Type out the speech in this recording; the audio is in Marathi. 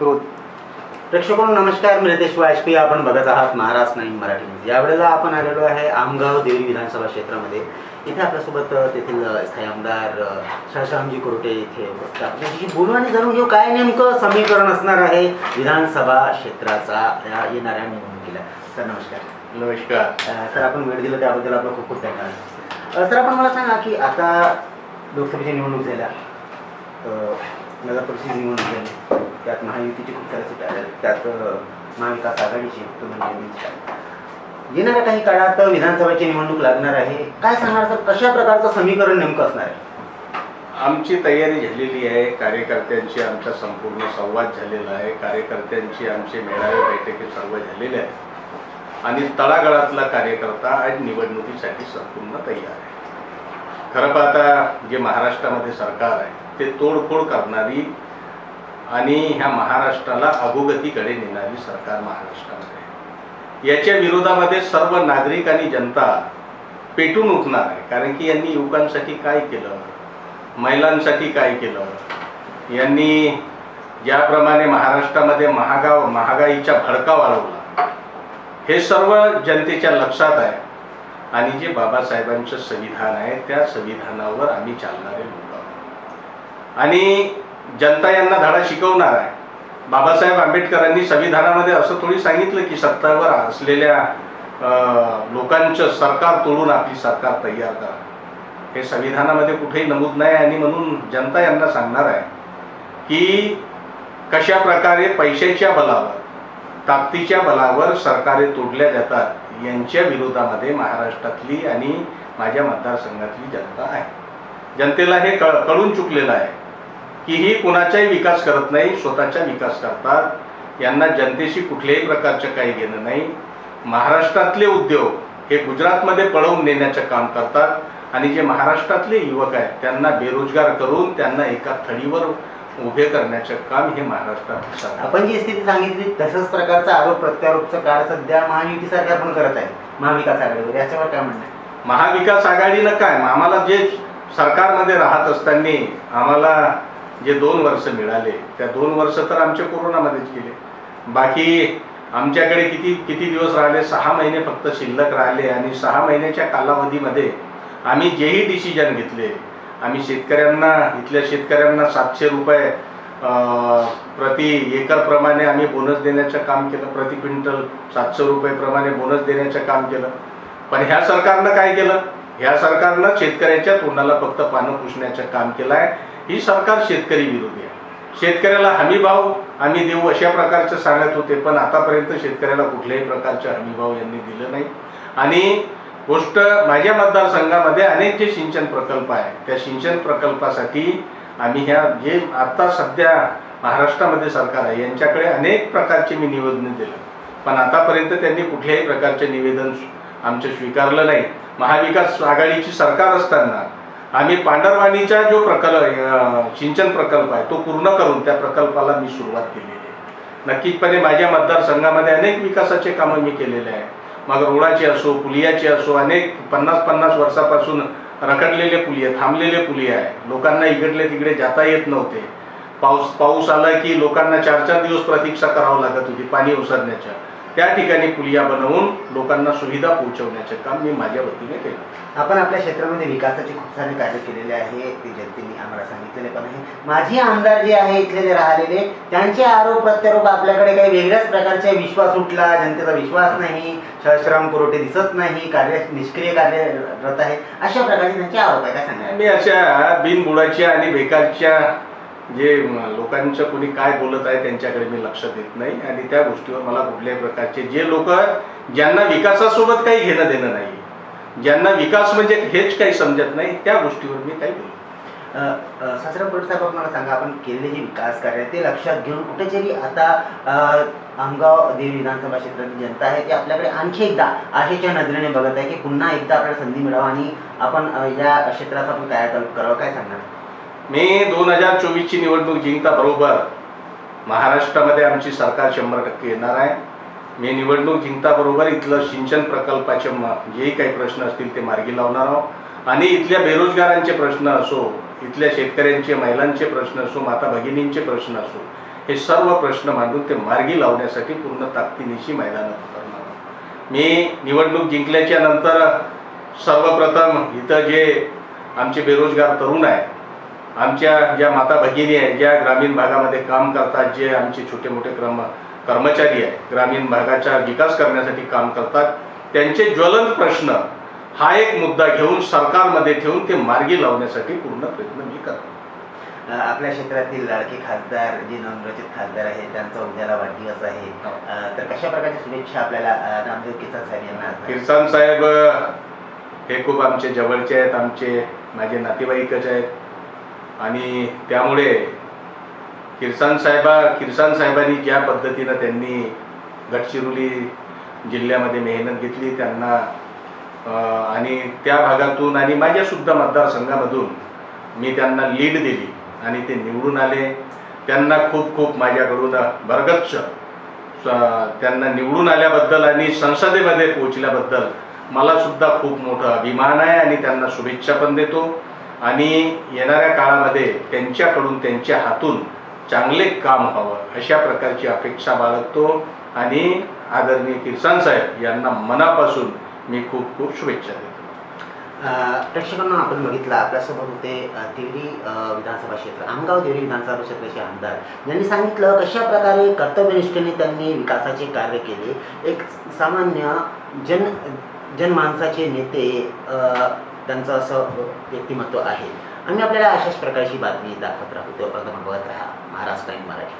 रोज प्रेक्षकांनो नमस्कार. मी रितेश वाजपेयी आपण बघत आहात महाराष्ट्र नाईन मराठी न्यूज. यावेळेला आपण आलेलो आहे आमगाव देवी विधानसभा क्षेत्रामध्ये. इथे आपल्यासोबत तेथील स्थायी आमदार अ, शाशामजी कोरटे इथे उपस्थित. त्यांच्याशी बोलू आणि जाणून घेऊ काय नेमकं समीकरण असणार आहे विधानसभा क्षेत्राचा या येणाऱ्या निवडणुकीला. सर नमस्कार. नमस्कार. सर आपण वेळ दिला त्याबद्दल आपलं खूप खूप धन्यवाद. सर आपण मला सांगा की आता लोकसभेची निवडणूक झाल्या. अ, नगर परिषद निवडणूक झाली. त्यात महायुतीची खूप सारे सीट आल्या त्यात महाविकास आघाडीची तो म्हणजे येणाऱ्या काही काळात विधानसभेची निवडणूक लागणार आहे. काय सांगणार सर? कशा प्रकारचं समीकरण नेमकं असणार आहे? आमची तयारी झालेली आहे. कार्यकर्त्यांशी आमचा संपूर्ण संवाद झालेला आहे. कार्यकर्त्यांची आमचे मेळावे बैठकी सर्व झालेले आहेत. आणि तळागाळातला कार्यकर्ता आज निवडणुकीसाठी संपूर्ण तयार आहे. खरं पाहता जे महाराष्ट्रामध्ये सरकार आहे ते तोडफोड करणारी आणि ह्या महाराष्ट्राला अभोगतीकडे नेणारी सरकार महाराष्ट्रामध्ये याच्या विरोधामध्ये सर्व नागरिक आणि जनता पेटून उठणार आहे. कारण की यांनी युवकांसाठी काय केलं? महिलांसाठी काय केलं? यांनी ज्याप्रमाणे महाराष्ट्रामध्ये महागाव महागाईचा भडका वाढवला हे सर्व जनतेच्या लक्षात आहे. आणि जे बाबासाहेबांचं संविधान आहे त्या संविधानावर आम्ही चालणारे लोक आहोत. आणि जनता यांना धडा शिकवणार आहे. बाबासाहेब आंबेडकरांनी संविधानामध्ये असं थोडी सांगितलं की सत्तावर असलेल्या लोकांचं सरकार तोडून आपली सरकार तयार करा. हे संविधानामध्ये कुठेही नमूद नाही आणि म्हणून जनता यांना सांगणार आहे की कशा प्रकारे पैशाच्या बलावर ताकदीच्या बलावर सरकारे तोडल्या जातात यांच्या विरोधामध्ये महाराष्ट्रातली आणि माझ्या मतदारसंघातली जनता आहे. जनतेला हे कळ कळून चुकलेलं आहे. की ही कुणाचाही विकास करत नाही स्वतःचा विकास करतात. यांना जनतेशी कुठल्याही प्रकारचं काही घेणं नाही. महाराष्ट्रातले उद्योग हे गुजरातमध्ये पळवून नेण्याचं काम करतात आणि जे महाराष्ट्रातले युवक आहेत त्यांना बेरोजगार करून त्यांना एका थडीवर उभे करण्याचं काम हे महाराष्ट्रात आपण जी स्थिती सांगितली तसंच प्रकारचा आरोप प्रत्यारोपचं कार्य सध्या महायुती सरकार पण करत आहे महाविकास आघाडीवर. याच्यावर काय म्हणणं महाविकास आघाडीनं काय? आम्हाला जे सरकारमध्ये राहत असताना आम्हाला जे दोन वर्ष मिळाले त्या दोन वर्ष तर आमचे कोरोनामध्येच गेले. बाकी आमच्याकडे किती किती दिवस राहिले? सहा महिने फक्त शिल्लक राहिले आणि सहा महिन्याच्या कालावधीमध्ये आम्ही जेही डिसिजन घेतले आम्ही शेतकऱ्यांना इथल्या शेतकऱ्यांना सातशे रुपये प्रति एकरप्रमाणे आम्ही बोनस देण्याचं काम केलं प्रति क्विंटल सातशे रुपयेप्रमाणे बोनस देण्याचं काम केलं. पण ह्या सरकारनं काय केलं? ह्या सरकारनं शेतकऱ्याच्या तोंडाला फक्त पानं पुसण्याचं काम केलं आहे ही सरकार शेतकरी विरोधी आहे. शेतकऱ्याला हमी भाव आम्ही देऊ अशा प्रकारचं सांगत होते पण आतापर्यंत शेतकऱ्याला कुठल्याही प्रकारचे हमी भाव यांनी दिलं नाही. आणि गोष्ट माझ्या मतदारसंघामध्ये अनेक जे सिंचन प्रकल्प आहे त्या सिंचन प्रकल्पासाठी आम्ही ह्या जे आता सध्या महाराष्ट्रामध्ये सरकार आहे यांच्याकडे अनेक प्रकारचे मी निवेदन दिलं. पण आतापर्यंत त्यांनी कुठल्याही प्रकारचे निवेदन आमचं स्वीकारलं नाही. महाविकास आघाडीची सरकार असताना आम्ही पांढरवाणीचा जो प्रकल्प सिंचन प्रकल्प आहे तो पूर्ण करून त्या प्रकल्पाला मी सुरुवात केलेली आहे. नक्कीचपणे माझ्या मतदारसंघामध्ये अनेक विकासाचे कामं मी केलेले आहे मग रोडाचे असो पुलियाची असो अनेक पन्नास पन्नास वर्षापासून रखडलेले पुलिया थांबलेले पुलिया आहे लोकांना इकडले तिकडे जाता येत नव्हते. पाऊस पाऊस आला की लोकांना चार चार दिवस प्रतीक्षा करावं लागत होती पाणी ओसरण्याच्या. त्या ठिकाणी पुलिया बनवून लोकांना सुविधा पोहोचवण्याचं काम मी माझ्या वतीने केलं. आपण आपल्या क्षेत्रामध्ये विकासाचे खूप सारे कार्य केलेले आहे. ते जनतेने आम्हाला सांगितलेले पण आहे माझे आमदार जे आहे इथले जे राहिलेले त्यांचे आरोप प्रत्यारोप आपल्याकडे काही वेगळ्याच प्रकारचे विश्वास उठला. जनतेचा विश्वास नाही. शहश्राम पुरवठे दिसत नाही. कार्य निष्क्रिय कार्यरत आहे. अशा प्रकारचे त्यांचे आरोप आहे काय सांगा मी अशा बिनबुडाच्या आणि बेकारच्या जे लोकांचं कोणी काय बोलत आहे त्यांच्याकडे मी लक्ष देत नाही. आणि त्या गोष्टीवर मला कुठल्याही प्रकारचे जे लोक ज्यांना विकासासोबत काही घेणं देणं नाही ज्यांना विकास म्हणजे हेच काही समजत नाही त्या गोष्टीवर मी काही बोलतो सासरा पट साहेब मला सांगा आपण केलेले जे विकास कार्य आहे ते लक्षात घेऊन कुठेतरी आता आमगाव देवी विधानसभा क्षेत्रातील जनता आहे ती आपल्याकडे आणखी एकदा आशेच्या नजरेने बघत आहे की पुन्हा एकदा आपल्याला संधी मिळावा आणि आपण या क्षेत्राचा आपण कार्यकल्प करावं. काय सांगणार? मी दोन हजार चोवीसची निवडणूक जिंकता बरोबर. महाराष्ट्रामध्ये आमची सरकार शंभर टक्के येणार आहे. मी निवडणूक जिंकता बरोबर इथलं सिंचन प्रकल्पाचे म- जेही काही प्रश्न असतील ते मार्गी लावणार आहोत. आणि इथल्या बेरोजगारांचे प्रश्न असो इथल्या शेतकऱ्यांचे महिलांचे प्रश्न असो माता भगिनींचे प्रश्न असो हे सर्व प्रश्न मांडून ते मार्गी लावण्यासाठी पूर्ण ताकदीनिशी मैदानात उतरणार आहोत. मी निवडणूक जिंकल्याच्या नंतर सर्वप्रथम इथं जे आमचे बेरोजगार तरुण आहेत आमच्या ज्या माता भगिनी आहेत ज्या ग्रामीण भागामध्ये काम करतात जे आमचे छोटे मोठे क्रम कर्मचारी आहेत ग्रामीण भागाचा विकास करण्यासाठी काम करतात त्यांचे ज्वलंत प्रश्न हा एक मुद्दा घेऊन सरकारमध्ये ठेवून ते मार्गी लावण्यासाठी पूर्ण प्रयत्न मी करतो आपल्या क्षेत्रातील लाडके खासदार जे नवनिर्वाचित खासदार आहेत त्यांचा उद्याला वाढदिवस आहे हो. तर कशा प्रकारच्या शुभेच्छा आपल्याला अ, नामदेव किसन साहेब यांना? किरसान साहेब हे खूप आमचे जवळचे आहेत आमचे माझे नातेवाईकच आहेत आणि त्यामुळे किरसान साहेबा किरसान साहेबांनी ज्या पद्धतीनं त्यांनी गडचिरोली जिल्ह्यामध्ये मेहनत घेतली त्यांना आणि त्या भागातून आणि माझ्यासुद्धा मतदारसंघामधून मी त्यांना लीड दिली आणि ते निवडून आले. त्यांना खूप खूप माझ्याकडून भरगच्छ त्यांना निवडून आल्याबद्दल आणि संसदेमध्ये पोहोचल्याबद्दल मला सुद्धा खूप मोठा अभिमान आहे आणि त्यांना शुभेच्छा पण देतो. आणि येणाऱ्या काळामध्ये त्यांच्याकडून त्यांच्या हातून चांगले काम व्हावं अशा प्रकारची अपेक्षा बाळगतो. आणि आदरणीय किरसान साहेब यांना मनापासून मी खूप खूप शुभेच्छा देतो. प्रेक्षकांना आपण बघितलं आपल्यासोबत होते अ, देवरी विधानसभा क्षेत्र आमगाव देवरी विधानसभा क्षेत्राचे आमदार. यांनी सांगितलं कशा प्रकारे कर्तव्यनिष्ठेने त्यांनी विकासाचे कार्य केले. एक सामान्य जन जनमानसाचे नेते त्यांचं असं व्यक्तिमत्व आहे. आम्ही आपल्याला अशाच प्रकारची बातमी दाखवत राहतो तोपर्यंत बघत राहा. महाराष्ट्र टाईम मराठी.